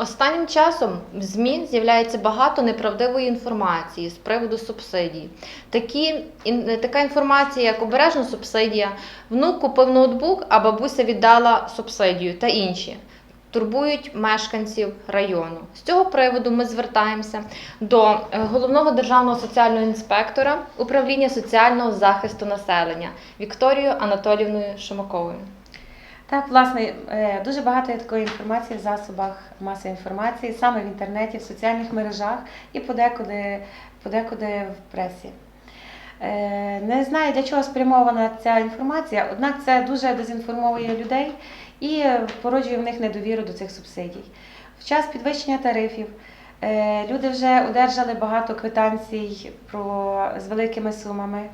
Останнім часом в ЗМІ з'являється багато неправдивої інформації з приводу субсидій. Такі, така інформація, як обережна субсидія, внук купив ноутбук, а бабуся віддала субсидію та інші. Турбують мешканців району. З цього приводу ми звертаємося до е, головного державного соціального інспектора управління соціального захисту населення Вікторією Анатолівною Шумаковою. Так, власне, е, дуже багато є такої інформації в засобах масової інформації, саме в інтернеті, в соціальних мережах і подекуди, подекуди в пресі. Е, Не знаю, для чого спрямована ця інформація, однак це дуже дезінформовує людей і породжує в них недовіру до цих субсидій. В час підвищення тарифів е, люди вже одержали багато квитанцій про, з великими сумами.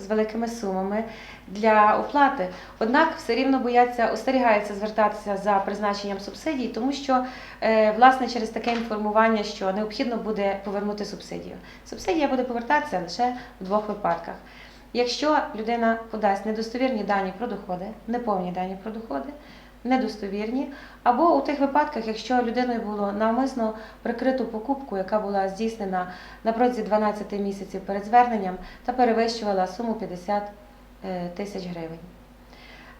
З великими сумами для оплати. Однак все рівно бояться, остерігаються звертатися за призначенням субсидій, тому що е, власне через таке інформування, що необхідно буде повернути субсидію. Субсидія буде повертатися лише в двох випадках. Якщо людина подасть недостовірні дані про доходи, неповні дані про доходи, недостовірні, або у тих випадках, якщо людиною було навмисно прикриту покупку, яка була здійснена на протязі 12 місяців перед зверненням та перевищувала суму 50 е, тисяч гривень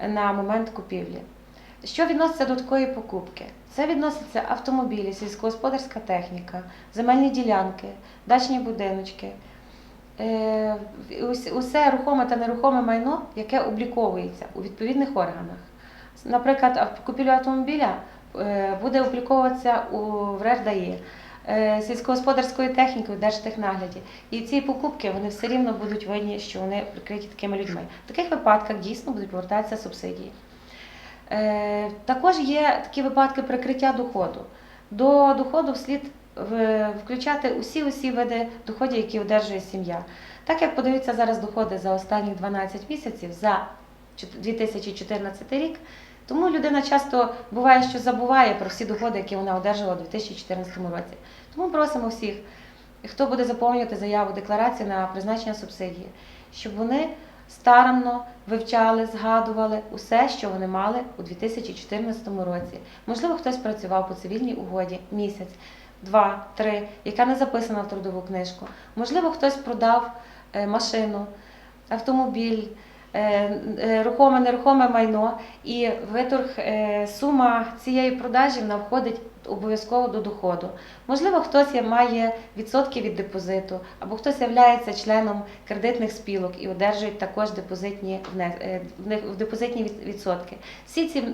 на момент купівлі. Що відноситься до такої покупки? Це відноситься автомобілі, сільськогосподарська техніка, земельні ділянки, дачні будиночки. Е, Усе рухоме та нерухоме майно, яке обліковується у відповідних органах. Наприклад, купівля автомобіля е, буде обліковуватися в РЕРДАІ, е, сільськогосподарською технікою в Держтехнагляді. І ці покупки вони все рівно будуть винні, що вони прикриті такими людьми. В таких випадках дійсно будуть повертатися субсидії. Е, Також є такі випадки прикриття доходу. До доходу слід включати усі усі види доходів, які одержує сім'я. Так як подаються зараз доходи за останні 12 місяців за 2014 рік, тому людина часто буває, що забуває про всі доходи, які вона одержала у 2014 році. Тому просимо всіх, хто буде заповнювати заяву декларацію на призначення субсидії, щоб вони старанно вивчали, згадували усе, що вони мали у 2014 році. Можливо, хтось працював по цивільній угоді місяць, два, три, яка не записана в трудову книжку. Можливо, хтось продав е, машину, автомобіль. Е, е, Рухоме, нерухоме майно і виторг е, сума цієї продажі вона входить обов'язково до доходу. Можливо, хтось має відсотки від депозиту, або хтось є членом кредитних спілок і одержує також депозитні депозитні відсотки. Всі ці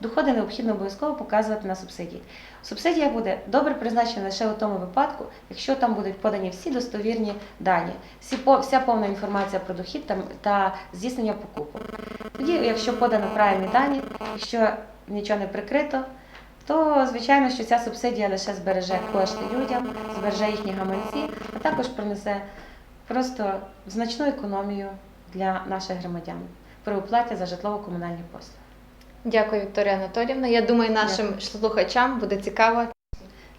доходи необхідно обов'язково показувати на субсидії. Субсидія буде добре призначена лише у тому випадку, якщо там будуть подані всі достовірні дані, всі вся повна інформація про дохід та здійснення покупок. Тоді, якщо подано правильні дані, якщо нічого не прикрито, то звичайно, що ця субсидія лише збереже кошти людям, збереже їхні гаманці, а також принесе просто значну економію для наших громадян при оплаті за житлово-комунальні послуги. Дякую, Вікторія Анатолівна. Я думаю, нашим Дякую. слухачам буде цікаво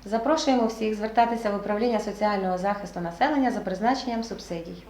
Запрошуємо всіх звертатися в управління соціального захисту населення за призначенням субсидій.